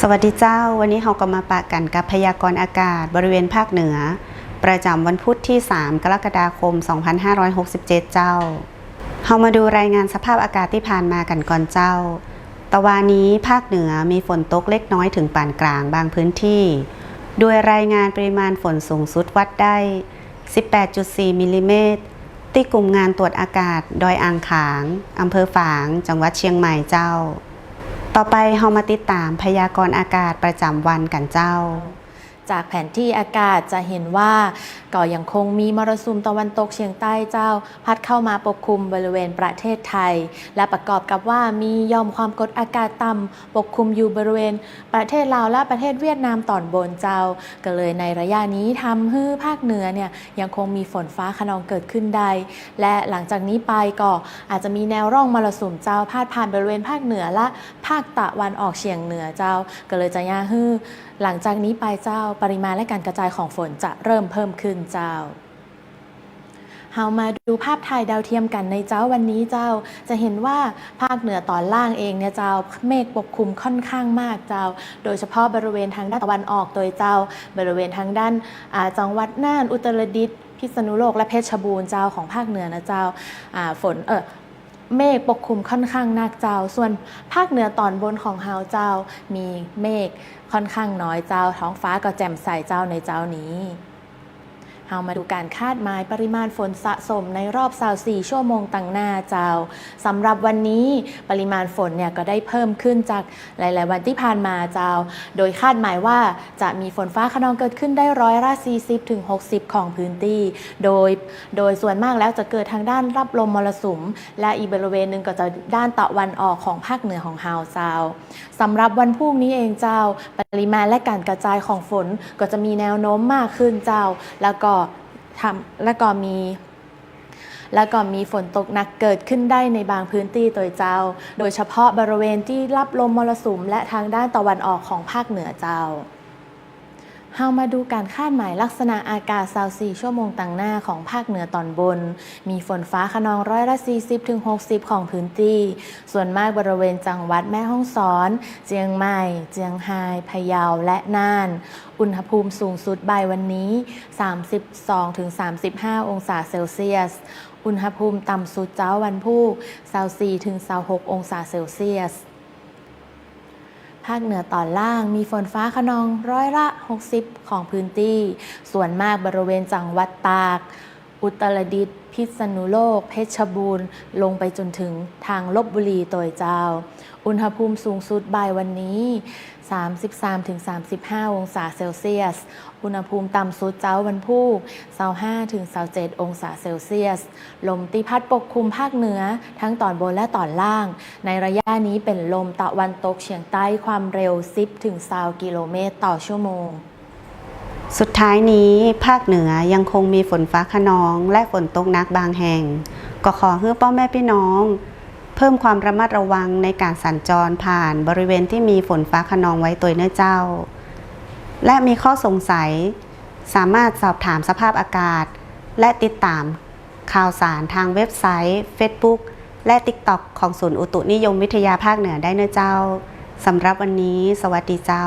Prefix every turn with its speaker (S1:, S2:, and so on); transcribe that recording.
S1: สวัสดีเจ้า วันนี้เราก็มาปะกันกับพยากรณ์อากาศบริเวณภาคเหนือ ประจำวันพุธที่ 3 กรกฎาคม 2567 เจ้าเรามาดูรายงานสภาพอากาศที่ผ่านมากันก่อนเจ้า ตะวันนี้ภาคเหนือมีฝนตกเล็กน้อยถึงปานกลางบางพื้นที่ โดยรายงานปริมาณฝนสูงสุดวัดได้ 18.4 มิลลิเมตรที่กลุ่มงานตรวจอากาศดอยอ่างขางอำเภอฝาง จังหวัดเชียงใหม่เจ้า ต่อไปเรามาติดตามพยากรณ์อากาศประจำวันกันเจ้า
S2: จากแผนที่อากาศจะเห็นว่าก็ยังคงมีมรสุมตะวันตกเฉียงใต้เจ้า พัดเข้ามาปกคลุมบริเวณประเทศไทย และประกอบกับว่ามียอมความกดอากาศต่ำปกคลุมอยู่บริเวณ ประเทศลาวและประเทศเวียดนามตอนบนเจ้า ก็เลยในระยะนี้ทำให้ภาคเหนือเนี่ยยังคงมีฝนฟ้าขนองเกิดขึ้นได้ และหลังจากนี้ไปก็อาจจะมีแนวร่องมรสุมเจ้าพาดผ่านบริเวณภาคเหนือและภาคตะวันออกเฉียงเหนือเจ้า ก็เลยจะย่าฮือหลังจากนี้ไปเจ้าปริมาณและการกระจายของฝนจะเริ่มเพิ่มขึ้นเจ้าเฮามาดูภาพถ่ายดาวเทียมกันในเจ้าวันนี้เจ้า จะเห็นว่าภาคเหนือตอนล่างเองเนี่ยเจ้าเมฆปกคลุมค่อนข้างมากเจ้า โดยเฉพาะบริเวณทางด้านตะวันออกโดยเจ้า บริเวณทางด้านาจังหวัดน่านอุตรดิตถ์พิษณุโลกและเพชรบูรณ์เจ้าของภาคเหนือนะเจ้าฝนเออ เมฆปกคลุมค่อนข้างหนักเจ้า ส่วนภาคเหนือตอนบนของเฮาเจ้า มีเมฆค่อนข้างน้อยเจ้า ท้องฟ้าก็แจ่มใสเจ้าในเจ้านี้ เฮามาดูการคาดหมายปริมาณฝนสะสมในรอบ24ชั่วโมงต่างหน้าเจ้าสำหรับวันนี้ปริมาณฝนเนี่ยก็ได้เพิ่มขึ้นจากหลาย ๆ วันที่ผ่านมาเจ้า โดยคาดหมายว่าจะมีฝนฟ้าขนองเกิดขึ้นได้ร้อยละ40ถึง60 ของพื้นที่ โดยโดยส่วนมากแล้วจะเกิดทางด้านรับลมมรสุม และอีกบริเวณหนึ่งก็จะด้านตะวันออกของภาคเหนือของฮาวเจ้าสำหรับวันพรุ่งนี้เองเจ้า ปริมาณและการกระจายของฝนก็จะมีแนวโน้มมากขึ้นเจ้า แล้วก็ ทำแล้วก็มี แล้วก็มีฝนตกหนักเกิดขึ้นได้ในบางพื้นที่โดยเจ้า โดยเฉพาะบริเวณที่รับลมมรสุมและทางด้านตะวันออกของภาคเหนือเจ้า เฮามาดูการคาดหมายลักษณะอากาศ24ชั่วโมงต่างหน้าของภาคเหนือตอนบน มีฝนฟ้าขนองร้อยละ 40ถึง60 ของพื้นที่ ส่วนมากบริเวณจังหวัดแม่ฮ่องสอน เจียงใหม่ เจียงไฮพะเยาและน่าน อุณหภูมิสูงสุดบ่ายวันนี้ 32ถึง35 องศาเซลเซียส อุณหภูมิต่ำสุดเจ้าวันพุธ24ถึง26 องศาเซลเซียส ภาคเหนือตอนล่างมีฝนฟ้าขนองร้อยละ 60 ของพื้นที่ ส่วนมากบริเวณจังหวัดตาก อุตรดิตถ์พิษณุโลก เพชรบูรณ์ ลงไปจนถึงทางลบบุรีตัวเจ้า อุณหภูมิสูงสุดบ่ายวันนี้ 33-35 องศาเซลเซียส อุณหภูมิต่ำสุดเจ้าวันพุธ25-27 องศาเซลเซียส ลมตีพัดปกคลุมภาคเหนือ ทั้งตอนบนและตอนล่าง ในระยะนี้เป็นลมตะวันตกเฉียงใต้ความเร็ว 10-20กิโลเมตรต่อชั่วโมง
S1: สุดท้ายนี้ภาคเหนือยังคงมีฝนฟ้าขนองและฝนตกหนักบางแห่ง ก็ขอให้พ่อแม่พี่น้อง เพิ่มความระมัดระวังในการสัญจรผ่านบริเวณที่มีฝนฟ้าขนองไว้ตัวเนื้อเจ้า และมีข้อสงสัย สามารถสอบถามสภาพอากาศ และติดตามข่าวสารทางเว็บไซต์ Facebook และ TikTok ของศูนย์อุตุนิยมวิทยาภาคเหนือได้เนื้อเจ้าสำหรับวันนี้ สวัสดีเจ้า